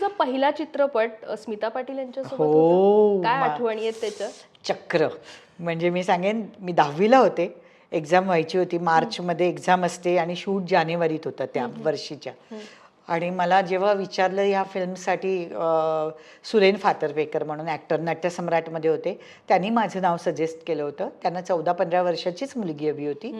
तुमचा पहिला चित्रपट अ, स्मिता पाटील यांच्यासोबत हो, होता. काय मा- आठवणी आहेत त्याच्या चक्र. म्हणजे मी सांगेन मी दहावीला होते. एक्झाम व्हायची होती. मार्चमध्ये एक्झाम असते आणि शूट जानेवारीत होतं त्या वर्षीच्या. आणि मला जेव्हा विचारलं ह्या फिल्मसाठी सुरेन फातर्पेकर म्हणून ॲक्टर नाट्यसम्राटमध्ये होते त्यांनी माझं नाव सजेस्ट केलं होतं. त्यांना चौदा पंधरा वर्षाचीच मुलगी हवी होती.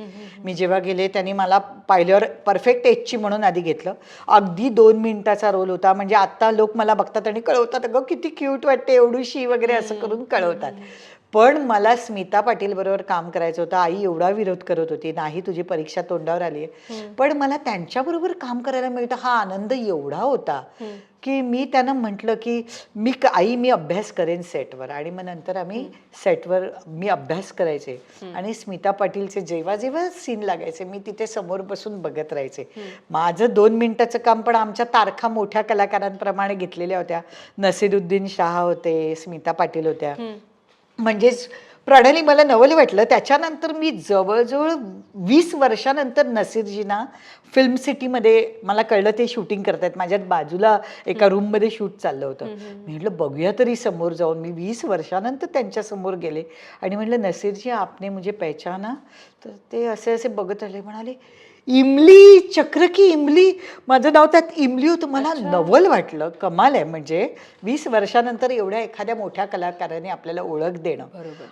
मी जेव्हा गेले त्यांनी मला पाहिल्यावर परफेक्ट एजची म्हणून आधी घेतलं. अगदी दोन मिनिटाचा रोल होता. म्हणजे आत्ता लोक मला बघतात आणि कळवतात अगं किती क्यूट वाटते एवढीशी वगैरे असं करून कळवतात. पण मला स्मिता पाटील बरोबर काम करायचं होतं. आई एवढा विरोध करत होती. नाही तुझी परीक्षा तोंडावर आली आहे. पण मला त्यांच्याबरोबर काम करायला मिळतं. हा आनंद एवढा होता की मी त्यांना म्हटलं की मी आई मी अभ्यास करेन सेटवर. आणि मग नंतर आम्ही सेटवर मी अभ्यास करायचे. आणि स्मिता पाटीलचे जेव्हा जेव्हा सीन लागायचे मी तिथे समोर बसून बघत राहायचे. माझं दोन मिनिटाचं काम पण आमच्या तारखा मोठ्या कलाकारांप्रमाणे घेतलेल्या होत्या. नसीरुद्दीन शाह होते स्मिता पाटील होत्या. म्हणजेच प्रणाली मला नवल वाटलं. त्याच्यानंतर मी जवळजवळ वीस वर्षानंतर नसीरजीना फिल्म सिटीमध्ये मला कळलं ते शूटिंग करतायत. माझ्यात बाजूला एका रूममध्ये शूट चाललं होतं. मी म्हटलं बघूया तरी समोर जाऊन. मी वीस वर्षानंतर त्यांच्यासमोर गेले. आणि म्हटलं नसीरजी आपने मुझे पहचाना? तर ते असे असे बघत राहिले म्हणाले इमली चक्र की इमली. माझं नाव त्यात इमली होतं. मला नवल वाटलं. कमाल आहे. म्हणजे वीस वर्षानंतर एवढ्या एखाद्या मोठ्या कलाकाराने आपल्याला ओळख देणं.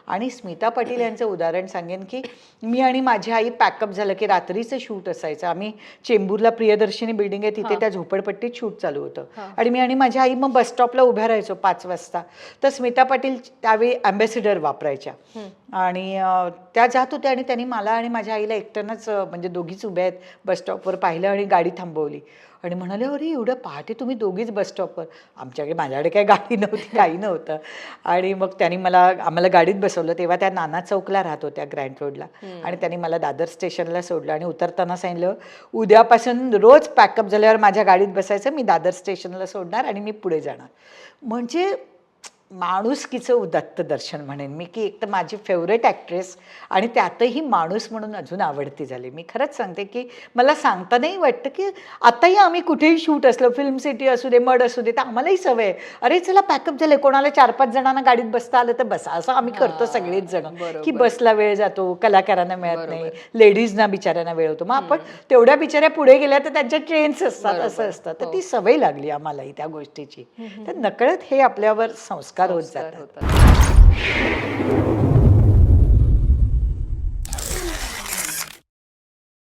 आणि स्मिता पाटील यांचं उदाहरण सांगेन की मी आणि माझी आई पॅकअप झालं की रात्रीचं शूट असायचं. आम्ही चेंबूरला प्रियदर्शिनी बिल्डिंग आहे. तिथे त्या झोपडपट्टीत शूट चालू होतं. आणि मी आणि माझी आई मग बस स्टॉपला उभ्या राहायचो पाच वाजता. तर स्मिता पाटील त्यावेळी अँबॅसिडर वापरायच्या. आणि त्या जात होत्या आणि त्यांनी मला आणि माझ्या आईला एकट्यानंच म्हणजे दोघीच उभ्या आहेत बस स्टॉपवर पाहिलं आणि गाडी थांबवली. आणि म्हणाले अरे एवढं पहाटे तुम्ही दोघीच बस स्टॉपवर आमच्याकडे माझ्याकडे काही गाडी नव्हती काही नव्हतं. आणि मग त्यांनी मला आम्हाला गाडीत बसवलं. तेव्हा त्या नाना चौकला राहत होत्या ग्रँड रोडला आणि त्यांनी मला दादर स्टेशनला सोडलं आणि उतरताना सांगितलं उद्यापासून रोज पॅकअप झाल्यावर माझ्या गाडीत बसायचं मी दादर स्टेशनला सोडणार आणि मी पुढे जाणार. म्हणजे माणुसकीचं उदात्त दर्शन म्हणेन. मी की एक तर माझी फेवरेट ॲक्ट्रेस आणि त्यातही माणूस म्हणून अजून आवडती झाली. मी खरंच सांगते की मला सांगतानाही वाटतं की आताही आम्ही कुठेही शूट असलो फिल्म सिटी असू दे मड असू दे तर आम्हालाही सवय आहे. अरे चला पॅकअप झाले कोणाला चार पाच जणांना गाडीत बसता आलं तर बसा. असं आम्ही करतो सगळेच जण की बसला वेळ जातो कलाकारांना मिळत नाही लेडीजना बिचाऱ्यांना वेळ होतो. मग आपण तेवढ्या बिचाऱ्या पुढे गेल्या तर त्यांच्या ट्रेन्स असतात असं असतं. तर ती सवय लागली आम्हालाही त्या गोष्टीची. तर नकळत हे आपल्यावर संस्कार होत संस्कार जातात. होतात.